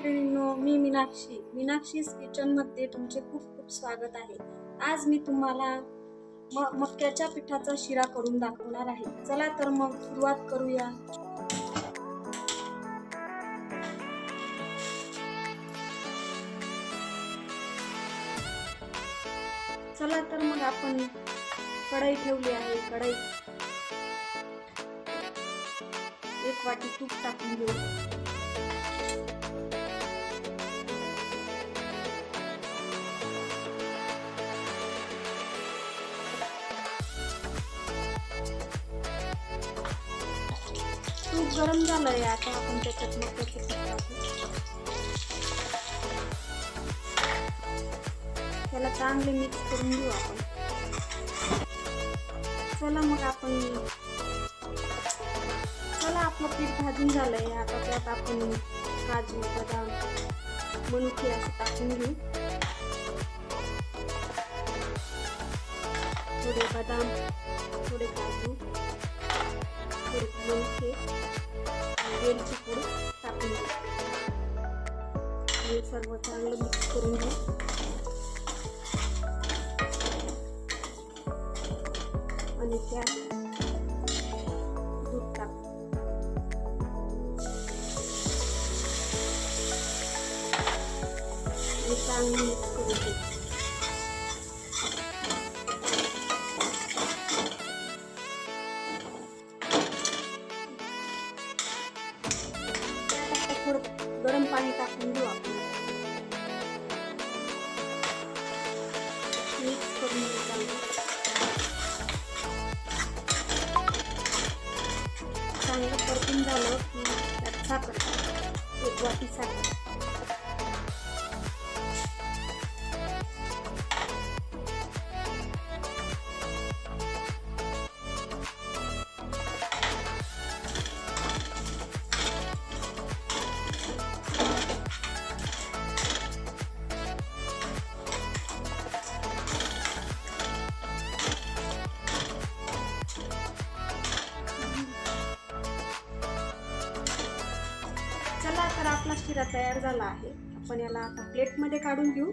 मैत्रिणींनो मी मीनाक्षी. मीनाक्षीज किचनमध्ये तुमचे खूप खूप स्वागत आहे. आज मी तुम्हाला म मक्याच्या पिठाचा शिरा करून दाखवणार आहे. चला तर मग सुरुवात करूया. चला तर मग आपण कढई ठेवली आहे. कढई एक वाटी तूप टाकून घेऊ. गरम गरम आहे आता आपण त्याच्यात मग टाकू. त्याला चांगले मिक्स करून घेऊ आपण. चला मग आपण चला आपलं पीठ भाजून झालंय. आता त्यात आपण काजू बदाम मनुके असं टाकून घेऊ. थोडे बदाम थोडे काजू थोडे मनुके. आणि वेलची पूड टाकून घेऊ हे सर्व चांगलं मिक्स गरम पाणी टाकून घेऊ आपण. मिक्स करून घेऊ. चांगलं चांगलं परतून झालं की त्यात साखर एक वाटी साखर. चला तर आपला शिरा तयार झाला आहे. आपण याला आता प्लेटमध्ये काढून घेऊ.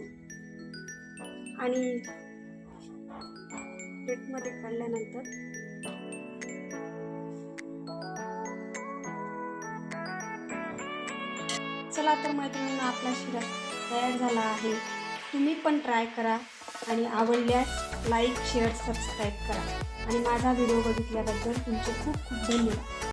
आणि प्लेटमध्ये काढल्यानंतर चला तर मैत्रिणींना आपला शिरा तयार झाला आहे. तुम्ही पण ट्राय करा आणि आवडल्यास लाईक शेअर सबस्क्राईब करा. आणि माझा व्हिडिओ बघितल्याबद्दल तुमचे खूप खूप धन्यवाद.